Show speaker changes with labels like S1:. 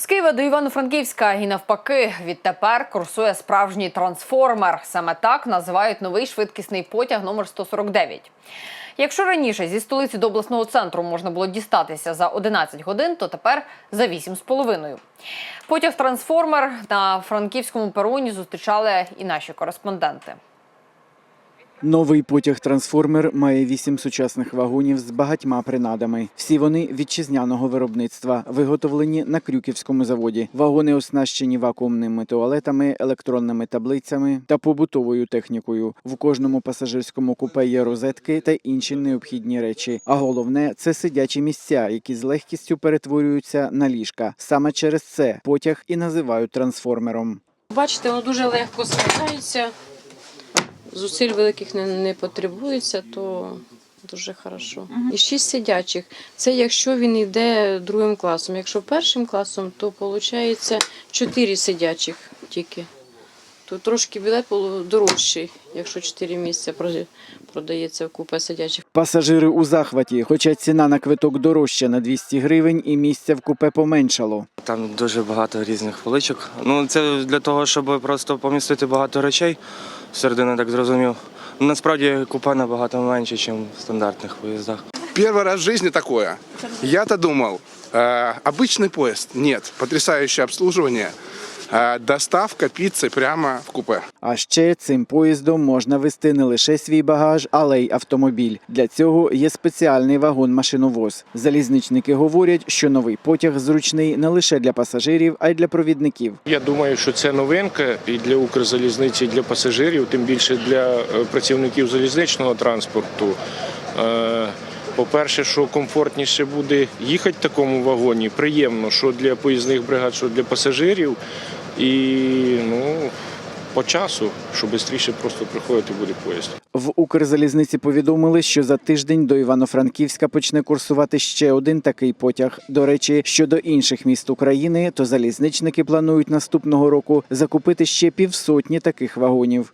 S1: З Києва до Івано-Франківська і навпаки відтепер курсує справжній трансформер. Саме так називають новий швидкісний потяг номер 149. Якщо раніше зі столиці до обласного центру можна було дістатися за 11 годин, то тепер за 8,5. Потяг трансформер на франківському пероні зустрічали і наші кореспонденти.
S2: Новий потяг-трансформер має вісім сучасних вагонів з багатьма принадами. Всі вони вітчизняного виробництва, виготовлені на Крюківському заводі. Вагони оснащені вакуумними туалетами, електронними таблицями та побутовою технікою. В кожному пасажирському купе є розетки та інші необхідні речі. А головне це сидячі місця, які з легкістю перетворюються на ліжка. Саме через це потяг і називають трансформером.
S3: Бачите, воно дуже легко складається, зусиль великих не, не потребується, то дуже хорошо. І шість сидячих. Це якщо він йде другим класом. Якщо першим класом, то виходить чотири сидячих тільки То трошки білет було дорожчий, якщо чотири місця прода- продається в купе сидячих.
S2: Пасажири у захваті, хоча ціна на квиток дорожча на 200 гривень і місця в купе поменшало.
S4: Там дуже багато різних поличок. Ну, це для того, щоб просто помістити багато речей. Середини так зрозумів. Ну, Насправді купе набагато менше, ніж в стандартних поїздах.
S5: Первый раз в жизни такое. Я-то думал, э, обычный поезд. Нет, потрясающее обслуживание. Э, доставка пиццы прямо в купе.
S2: А ще цим поїздом можна вести не лише свій багаж, але й автомобіль. Для цього є спеціальний вагон-машиновоз. Залізничники говорять, що новий потяг зручний не лише для пасажирів, а й для провідників.
S6: Я думаю, що це новинка і для Укрзалізниці, і для пасажирів, тим більше для е, працівників залізничного транспорту. Е, По-перше, що комфортніше буде їхати в такому вагоні, приємно, що для поїзних бригад, що для пасажирів. І ну, по часу, що швидше просто приходити буде поїзд.
S2: В Укрзалізниці повідомили, що за тиждень до Івано-Франківська почне курсувати ще один такий потяг. До речі, щодо інших міст України, то залізничники планують наступного року закупити ще півсотні таких вагонів.